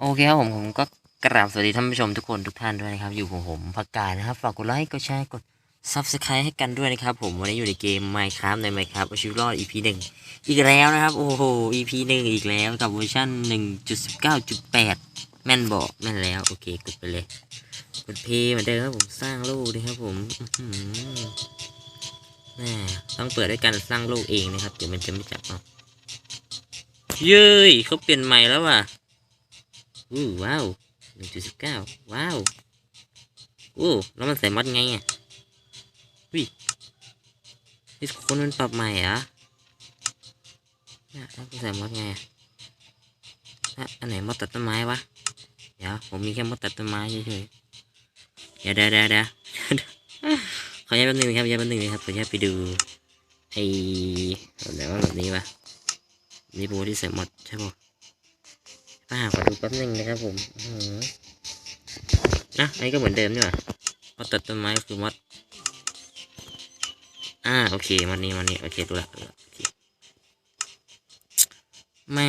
โอเคครับผมผมก็กราบสวัสดีท่านผู้ชมทุกคนทุกท่านด้วยนะครับ อยู่กับผมพักกายนะครับ ฝากกดไลค์กดแชร์กด Subscribe ให้กันด้วยนะครับ ผมวันนี้อยู่ในเกม Minecraft ใน Minecraft ชีวิตรอด EP หนึ่งอีกแล้วนะครับ โอ้โห EP หนึ่งอีกแล้วกับเวอร์ชัน1.19.8แม่นบอกแม่นแล้ว โอเคกดไปเลยกดเพย์เหมือนเดิมครับผมสร้างโลกนะครับผมแม่ต้องเปิดด้วยการสร้างโลกเองนะครับเดี๋ยวมันจะไม่จับเอาเย้ยเขาเปลี่ยนใหม่แล้วว่ะ อู้ว้าวหนึ่งจุดสิบเก้าว้าวอู้แล้วมันใส่มอดไงอะวินี่คนมันปรับใหม่เหรอเนี่ยแล้วมันใส่มอดไงอะอันไหนมอดตัดต้นไม้วะเดี๋ยวผมมีแค่มอดตัดต้นไม้เฉยๆเดี๋ยวเดี๋ยวเดี๋ยวเขอย้ายแป๊บนึงครับย้ายแป๊บนึงครับขอย้ายไปดูไอ้แบบว่าแบบนี้ปะนี่โบที่ใส่มอดใช่ปะ ป้าขอดูแป๊บนึงนะครับผมนะอันนี้ก็เหมือนเดิมนี่หว่ามาตัดต้นไม้คือมัด อ่า โอเค มันนี้มันนี้ โอเคดูละดูละโอเคแม่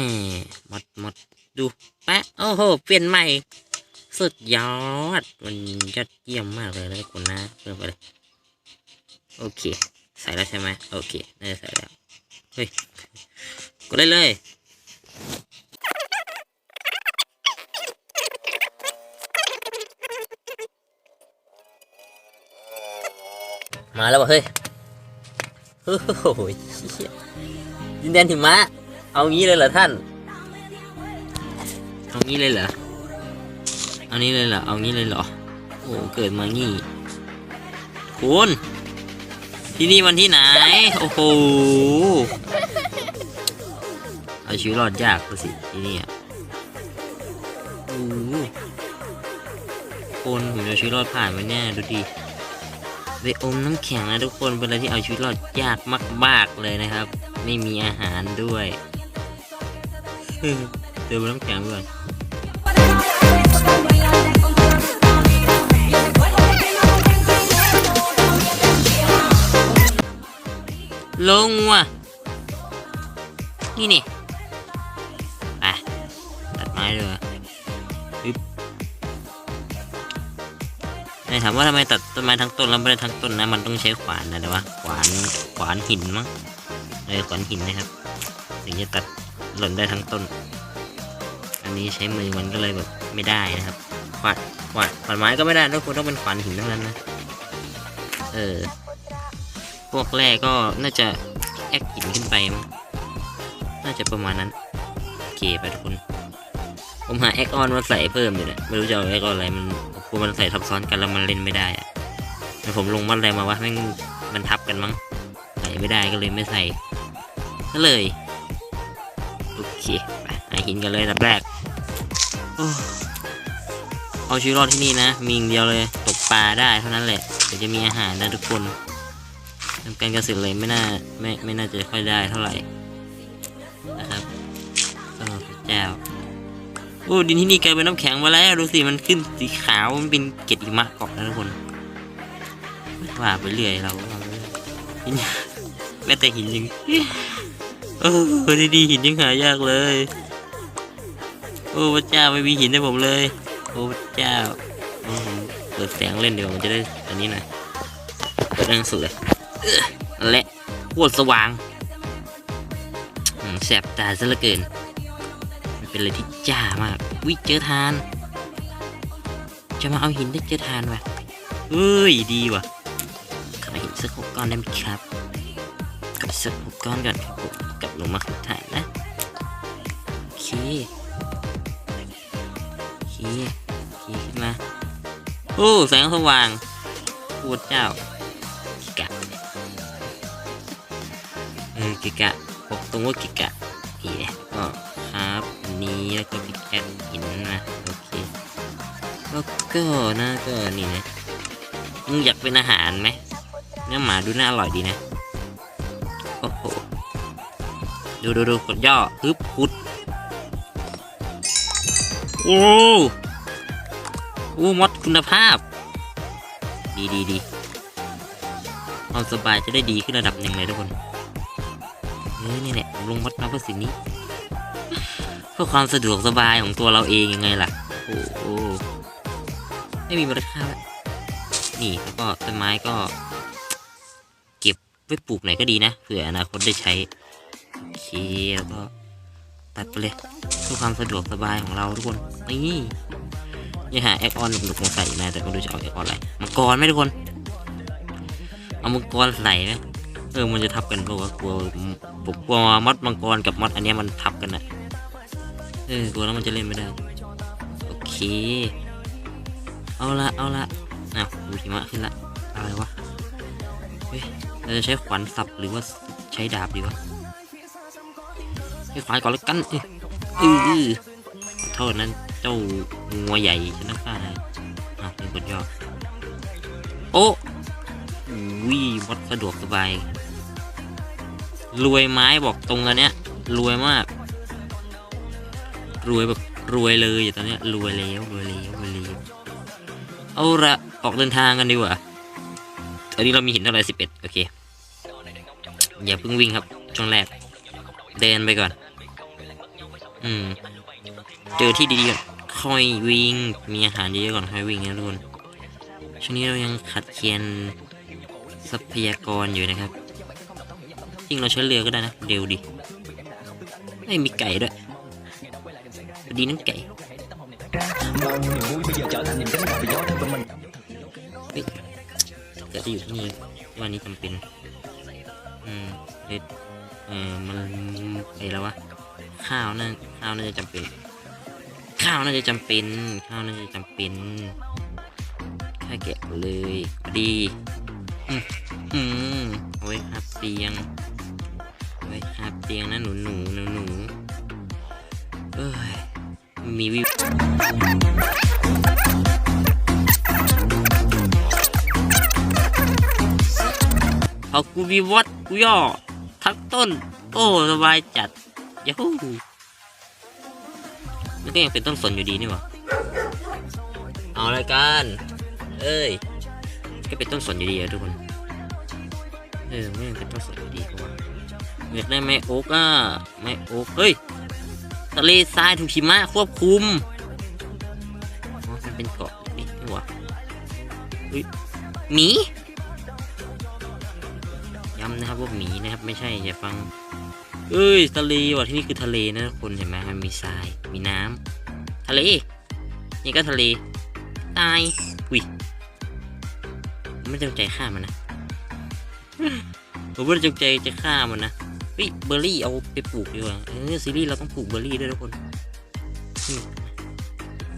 มัดมัดดู แปะ โอ้โห เปลี่ยนใหม่ สุดยอด มันยอดเยี่ยมมากเลยนะทุกคนนะ เพิ่มไปเลย โอเค ใส่แล้วใช่ไหม โอเคน่าจะใส่แล้ว เฮ้ย กดได้เลย มาแล้วเฮ้ยโอ้โหยดินแดนหิมะ เอางี้เลยเหรอท่าน เอางี้เลยเหรอ เอานี้เลยเหรอ เอางี้เลยเหรอ โอ้เกิดมางี้คุณที่นี่วันที่ไหน โอ้โห เอาชีวิตรอดยากสิที่นี่อะโอ้โคนผมจะชีวิตรอดผ่านไหมเนี่ยดูดิ ไปอมน้ำแข็งนะทุกคนเป็นอะไรที่เอาชีวิตรอดยากมาก ๆเลยนะครับ ไม่มีอาหารด้วยเจอบนน้ำแข็งก่อนลงว่ะ นี่นี่ไปตัดไม้เลย ถามว่าทำไมตัดต้นไม้ทั้งต้นแล้วไม่ได้ทั้งต้นนะ มันต้องใช้ขวานนะแต่ว่าขวานขวานหินมั้งเออขวานหินนะครับถึงจะตัดหล่นได้ทั้งต้น อันนี้ใช้มือมันก็เลยแบบไม่ได้นะครับ ขวานขวานขวานไม้ก็ไม่ได้ทุกคนต้องเป็นขวานหินเท่านั้นนะ เออ พวกแร่ก็น่าจะแอกหินขึ้นไปมั้งน่าจะประมาณนั้นโอเคไปทุกคนผมหาแอคออนมาใส่เพิ่มอยู่นี่ยไม่รู้จะเอาแอคออนอะไรมัน กลัวมันใส่ทับซ้อนกันแล้วมันเล่นไม่ได้อะแต่ผมลงมันอะไรมาวะแม่งมันทับกันมั้งใส่ไม่ได้ก็เลยไม่ใส่ก็เลยโอเคไปหาหินกันเลยอับแรกเอาชีวิตรอดที่นี่นะมีงเดียวเลยตกปลาได้เท่านั้นแหละเดี๋ยวจะมีอาหารนะทุกคนทำการเกษตรเลยไม่น่าไม่ไม่น่าจะค่อยได้เท่าไหร่นะครับโอ้พระเจ้า โอ้ดินที่นี่กลายเป็นน้ำแข็งมาแล้วดูสิมันขึ้นสีขาวมันเป็นเกล็ดหิมะเกาะนะทุกคนว่าไปเรื่อยเราว่าไปเรื่แม้แต่หินยังโอ้ดีๆหินยังหายากเลย โอ้พระเจ้าไม่มีหินให้ผมเลย โอ้พระเจ้าเปิดแสงเล่นเดีกว่ามันจะได้อันนี้หน่อยเปิดแรงสุดเลยและโคตรสว่างแสบตาซะเหลือเกิน เป็นอะไรที่จ้ามากวิเจอทาน จะมาเอาหินได้เจอทานวะเอ้ยดีว่ะขอหินสักหกก้อนได้ไหมครับกับสักหกก้อนก่อนครับผมกับลงมาขุดถ่านนะโอเคโอเคโอเคขึ้นมาโอ้แสงสว่างพูดเจ้ากิกะเออกิกะบอกตรงว่ากิกะ นี้แล้วก็พิกแอคหินนะโอเคแล้วก็นะก็นี่นะมึงอยากเป็นอาหารไหมเนื้อหมาดูน่าอร่อยดีนะโอ้โหดูดูดูกดย่อฮึบพุดโอ้โอ้มดคุณภาพ ดีดีดีความสบายจะได้ดีขึ้นระดับหนึ่งเลยทุกคนเออนี่แหละลงวัดมาเพื่อสิ่งนี้ พื่อความสะดวกสบายของตัวเราเองยังไงล่ะ โอ้โหไม่มีมูลค่าแล้วนี่แล้วก็ต้นไม้ก็ เก็บไว้ปลูกไหนก็ดีนะเผื่ออนาคตได้ใช้โอเคแล้วก็ตัดไปเลยเพื่อความสะดวกสบายของเราทุกคนนี่ยังหาแอคออนหนุกๆมาใส่มาแต่ไม่รู้จะเอาแอคออนอะไรมังกรไหมทุกคน เอามังกรใส่ไหมเออมันจะทับกันเพราะว่ากลัวผมกลัวมอดมังกรกับมอดอันนี้มันทับกันอะ เออกลัวแล้วมันจะเล่นไม่ได้ โอเค เอาละเอาละอ้าวดูหิมะขึ้นละ อะไรวะ เฮ้ย เราจะใช้ขวานสับหรือว่าใช้ดาบดีวะใช้ขวานก่อนแล้วกันเออเออขอโทษนั้นเจ้างัวใหญ่ฉันนักฆ่านะอะมีบทย่อโอ้วิวัดสะดวกสบาย รวยไม้บอกตรงอันเนี้ย รวยมาก รวยแบบรวยเลยอยู่ตอนเนี้ยรวยแล้วรวยแล้วรวยแล้วเอาละออกเดินทางกันดีกว่าตอนนี้เรามีหินเท่าไหร่สิบเอ็ดโอเคอย่าเพิ่งวิ่งครับช่วงแรก เดินไปก่อน อืม เจอที่ดีๆก่อนค่อยวิ่ง มีอาหารเยอะๆก่อนค่อยวิ่งนะทุกคนช่วงนี้เรายังขัดเคียนทรัพยากรอยู่นะครับจริงเราใช้เรือก็ได้นะ เร็วดีไม่มีไก่ด้วย ดีนั่นไก่เฮ้ยเกิดจะอยู่ที่นี่วันนี้จำเป็นอืมเด็ดเออมันไอแล้ววะข้าวน่าข้าวน่าจะจำเป็น ข้าวน่าจะจำเป็น ข้าวน่าจะจำเป็นข้าแกะเลยดีอืมอืมเอาไว้ครับเตียงเอาไว้ครับเตียงนะหนูหนูหนูหนูเอ้ มีวิวพอกูมีวัดกูย่อ ทั้งต้น โอ้สบายจัดยาฮูมันก็ยังเป็นต้นสนอยู่ดีนี่หว่าเอาละกัน เอ้ย ก็เป็นต้นสนอยู่ดีอะทุกคน เออไม่เป็นต้นสนอยู่ดีเพราะว่าอยากได้ไม้โอ๊กอะไม้โอ๊กเฮ้ย ทะเลทรายถูกหิมะควบคุมอ๋อมันเป็นเกาะนี่นี่หว่าเฮ้ยหมีย้ำนะครับว่าหมีนะครับ ไม่ใช่อย่าฟัง เอ้ยทะเลว่ะที่นี่คือทะเลนะทุกคนเห็นไหมมันมีทรายมีน้ำทะเล นี่ก็ทะเลตายอุ้ยไม่จงใจฆ่ามันนะผมไม่ได้จงใจจะฆ่ามันนะ ฮ้ยเบอร์รี่เอาไปปลูกดีกว่าเออซีรีส์เราต้องปลูกเบอร์รี่ด้วยทุกคน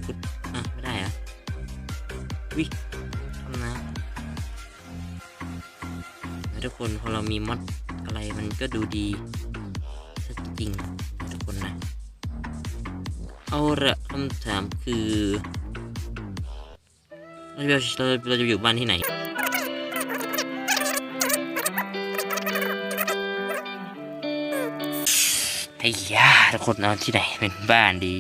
ขุดอะไม่ได้อะวิทำน้ำนะทุกคนพอเรามีมอดอะไรมันก็ดูดีถ้าจริงทุกคนนะ เอาละคำถามคือเราจะเราจะอยู่บ้านที่ไหน ไอ้ยาทุกคนเอาที่ไหนเป็นบ้านดี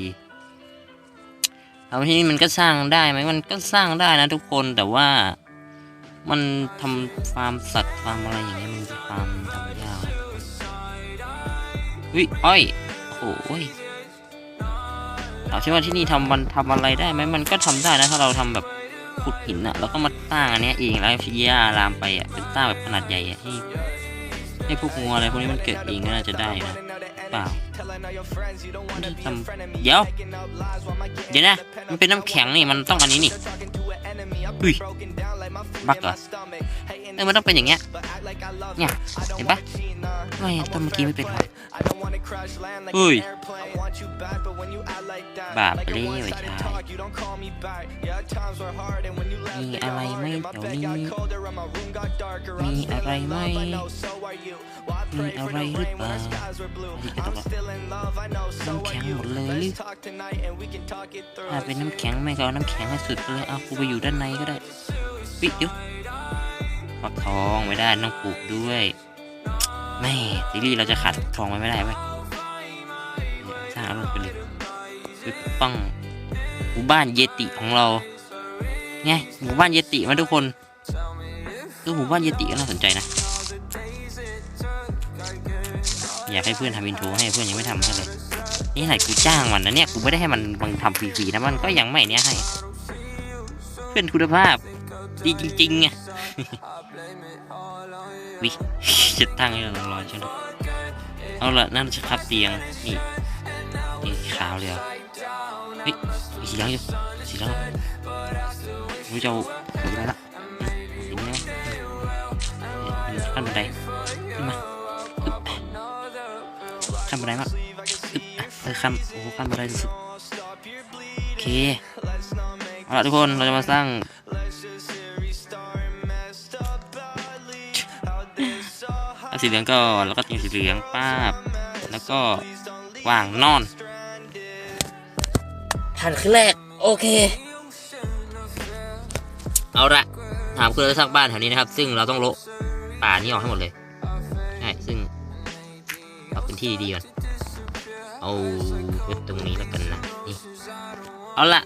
เอาที่นี่มันก็สร้างได้ไหมมันก็สร้างได้นะทุกคนแต่ว่ามันทำฟาร์มสัตว์ฟาร์มอะไรอย่างเงี้ยมันฟาร์มทำยากวิอ้อยโอ้ยเอาใช่ว่าที่นี่ทำมันทำอะไรได้ไหมมันก็ทำได้นะถ้าเราทำแบบขุดหินอะแล้วก็มาตั้งอันเนี้ยเองแล้วพิยาลามไปอะเป็นตั้งแบบขนาดใหญ่อะที่ให้พวกงัวอะไรพวกนี้มันเกิดเองก็น่าจะได้นะ เปล่านี่ทำเดี๋ยว เดี๋ยวนะ มันเป็นน้ำแข็งนี่ มันต้องอันนี้นี่ อุ้ย บักเหรอ เออมันต้องเป็นอย่างเงี้ย เนี่ยเห็นปะไม่ตอนเมื่อกี้ไม่เป็นหรอเฮ้ยบาปไปเลยไอ้ชายมีอะไรไหมแถวนี้มีอะไรไหมมีอะไรหรือเปล่าที่จะต้องน้ำแข็งหมดเลยหรือถ้าเป็นน้ำแข็งไม่ก็เอาน้ำแข็งให้สุดไปเลยเอากูไปอยู่ด้านในก็ได้ปิดเดี๋ยว ฟักทองไม่ได้ต้องปลูกด้วยแม่ซีรีส์เราจะขาดฟักทองไว้ไม่ได้เว้ยสร้างอารมณ์ไปเลยปึ๊บปังหมู่บ้านเยติของเราไงหมู่บ้านเยติมาทุกคนเออหมู่บ้านเยติก็น่าสนใจนะอยากให้เพื่อนทำอินโทรให้เพื่อนยังไม่ทำให้เลยนี่ไหนกูจ้างมันนะเนี่ยกูไม่ได้ให้มันมันทำฟรีๆนะมันก็ยังไม่เนี่ยให้เป็นคุณภาพดีจริงๆไง วิจะตั้งให้เรารอใช่ไหมเอาละนั่นจะครับเตียง นี่นี่ขาวเลยเหรอเฮ้ยสีเหลืองอยู่สีเหลืองรู้จะเอาสีอะไรละสีนี้ขั้นบันไดขึ้นมาขั้นบันไดมากเออขั้นโอ้ขั้นบันไดสุดโอเคเอาละทุกคนเราจะมาสร้าง สีเหลืองก่อนแล้วก็ตีสีเหลืองป้าบ แล้วก็วางนอนผ่านขึ้นแรก โอเค เอาละถามคือเราสร้างบ้านแถวนี้นะครับ ซึ่งเราต้องโละป่านี้ออกให้หมดเลยใช่ซึ่งเอาเป็นที่ดีๆก่อนเอาไว้ตรงนี้แล้วกันนะนี่เอาละ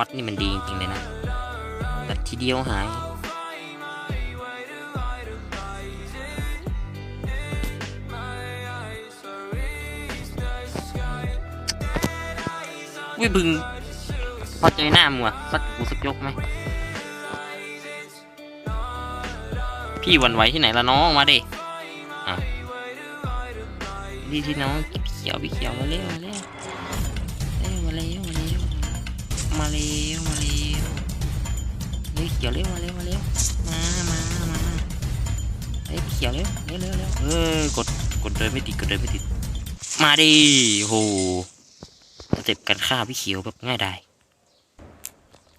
มิดมอดนี่มันดีจริงๆเลยนะแต่ทีเดียวหายวิบึงพอใจหน้ามึงวะสักกูสักยกไหม พี่วันไหวที่ไหนละน้องมาดิดีที่น้องเขียวพี่เขียวมาเร็วมาเร็ว มาเร็วมาเร็วเฮ้ยเขียวเร็วมาเร็วมาเร็วมามามาเฮ้ยพี่เขียวเร็วเร็วเร็วเร็วเออกดกดเดินไม่ติดกดเดินไม่ติด มาดิโหสเต็ปการฆ่าพี่เขียวแบบง่ายดาย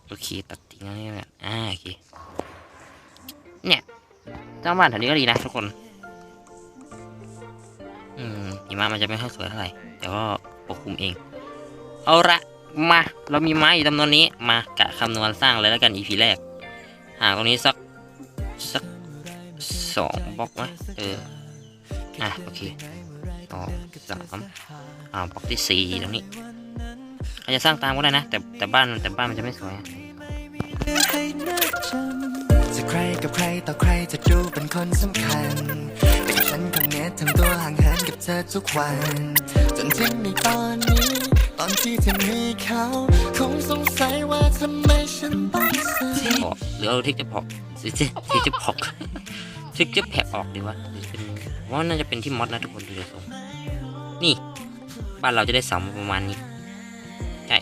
โอเคตัดทิ้งง่ายแบบอ่าโอเคเนี่ยเจ้าบ้านแถวนี้ก็ดีนะทุกคน อืมหิมะมันจะไม่ค่อยสวยเท่าไหร่แต่ก็ปกคลุมเอง เอาละ มา เรามีไม้อยู่จำนวนนี้ มากะคำนวณสร้างเลยแล้วกัน EP แรก หาตรงนี้สักสักสองบล็อกไหมเออ อะ โอเคสองสามอ่าบล็อกที่สี่ตรงนี้อาจจะสร้างตามก็ได้นะ แต่แต่บ้านแต่บ้านมันจะไม่สวยจะใครกับใครต่อใครจะดูเป็นคนสำคัญแต่ฉันคนนี้ทำตัวห่างเหินกับเธอทุกวัน จนถึงในตอนนี้ อนที่เธอมีเขาคงสงสัยว่าทำไมฉันต้องเสียพอกหรือเอาทิกจะพอกหรือจะทิกจะพอกทิกจะแผกออกดีวะหรือเป็นว่าน่าจะเป็นที่มอดนะทุกคนดูเลยทรงนี่ บ้านเราจะได้เสามาประมาณนี้ใช่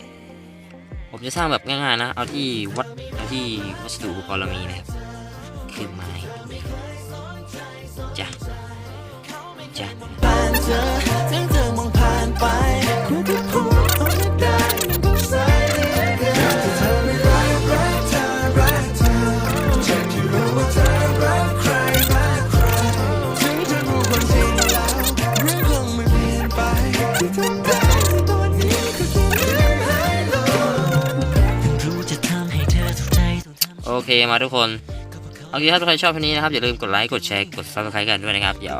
ผมจะสร้างแบบง่ายๆนะ เอาที่วัดเอาที่วัสดุอุปกรณ์เรามีนะครับคือไม้จ้ะจ้ะ ผ่านเธอทั้งเธอมองผ่านไปคุยกับพูด ว่าเธอรักใครรักใครถึงจะรู้ความจริงแล้วเรื่องคงไม่เปลี่ยนไปที่ทำได้ตัวนี้คือแค่ลืมหายลงรู้จะทำให้เธอถูกใจต้องทำ โอเคมาทุกคนโอเคครับถ้าใครชอบคลิปนี้นะครับอย่าลืมกดไลค์กดแชร์กด subscribe กันด้วยนะครับ เดี๋ยว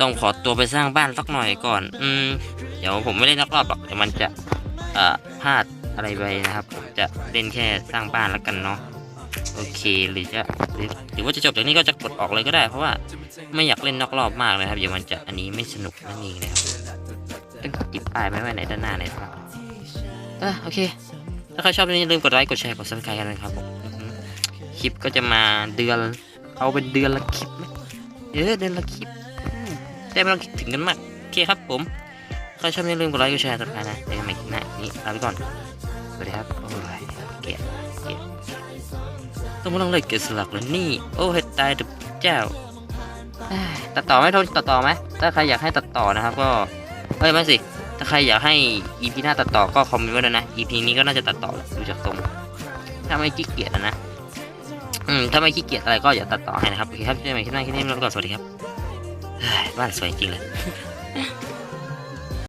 ต้องขอตัวไปสร้างบ้านสักหน่อยก่อน อืมเดี๋ยวผมไม่ได้นักรอบหรอกเดี๋ยวมันจะเอ่อพลาดอะไรไปนะครับผมจะเล่นแค่สร้างบ้านแล้วกันเนาะ โอเคหรือจะหรือหรือว่าจะจบจากนี้ก็จะกดออกเลยก็ได้ เพราะว่าไม่อยากเล่นนอกรอบมากเลยครับเดี๋ยวมันจะอันนี้ไม่สนุกนั่นเองนะครับต้องติดป้ายไว้ไว้ไหนด้านหน้าไหนครับอะโอเค ถ้าใครชอบนี้อย่าลืมกดไลค์กดแชร์กด subscribe กันนะครับผมคลิปก็จะมาเดือน เอาเป็นเดือนละคลิปไหมเออเดือนละคลิปอืมได้ไม่ต้องคิดถึงกันมากโอเคครับผมใครชอบอย่าลืมกดไลค์กดแชร์ subscribe นะเจอกันใหม่คลิปหน้านี้ลาไปก่อนสวัสดีครับโอ้ยเกียดเกียด ต้องมาลองเลยเกสลักแล้วนี่ โอ้เห็ดตายเดบเจ้าเอ้ยตัดต่อไหมโทษตัดต่อไหมถ้าใครอยากให้ตัดต่อนะครับ ก็เอ้ยไม่สิ ถ้าใครอยากให้ EP หน้าตัดต่อก็คอมเมนต์ไว้ด้วยนะ EP นี้ก็น่าจะตัดต่อแหละดูจากทรง ถ้าไม่ขี้เกียจอะนะ อืม ถ้าไม่ขี้เกียจอะไรก็อย่าตัดต่อให้นะครับ โอเคครับเจอกันใหม่คลิปหน้าคลิปนี้เราไปก่อนสวัสดีครับบ้านสวยจริงเลย